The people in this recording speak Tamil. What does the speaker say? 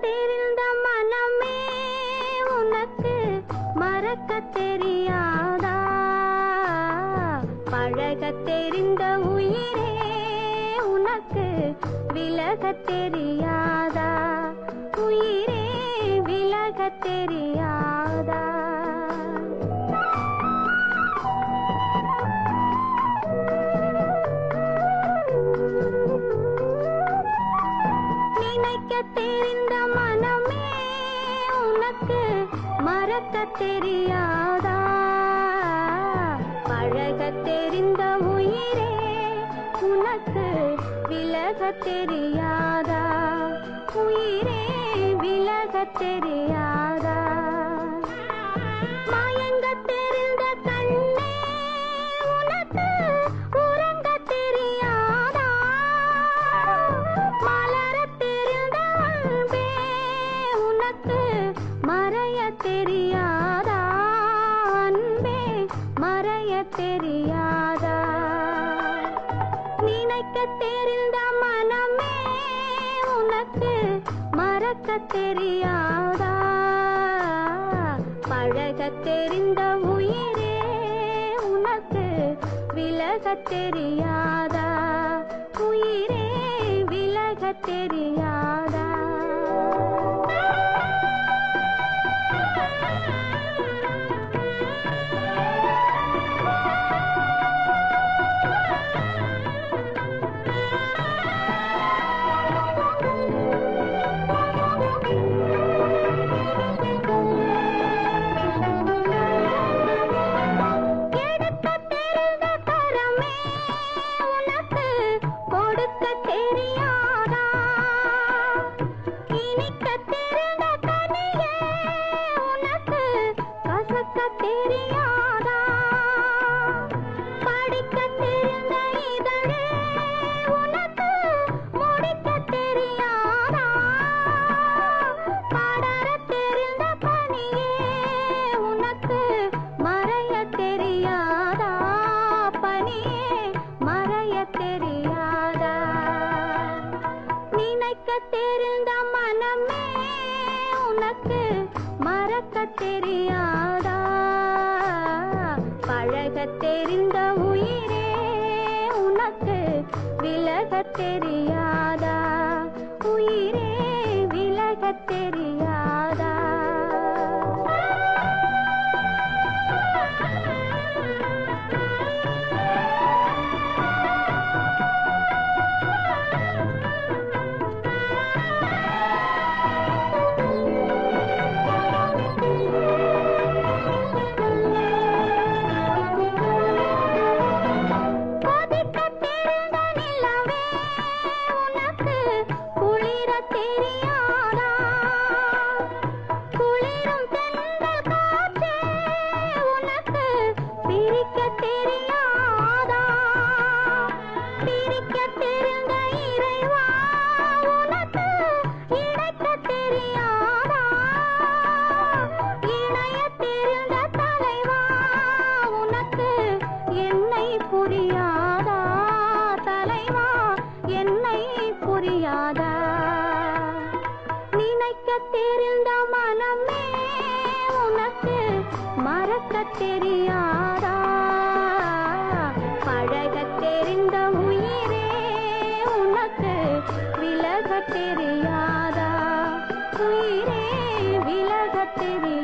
தெரிந்த மனமே உனக்கு மறக்க தெரியாதா? பழக தெரிந்த உயிரே உனக்கு விலக தெரியாதா? உயிரே விலக தெரியாதா பழக்க தெரியாதா? பழக தெரிந்த உயிரே உனக்கு விலக தெரியாதா? உயிரே விலக தெரியாதா? தெரியாதா? நினைக்க தெரிந்த மனமே உனக்கு மறக்க தெரியாதா? பழக தெரிந்த உயிரே உனக்கு விலக தெரியாதா? உயிரே விலக தெரியாதா? நினைக்க தெரிந்த மனமே உனக்கு மறக்க தெரியாதா பழக தெரிந்த உயிரே உனக்கு விலக தெரியாதா தெரிந்த மனமே உனக்கு மறக்க தெரியாதா? விலகத் தெரியாதா உயிரே விலகத் தெரியாதா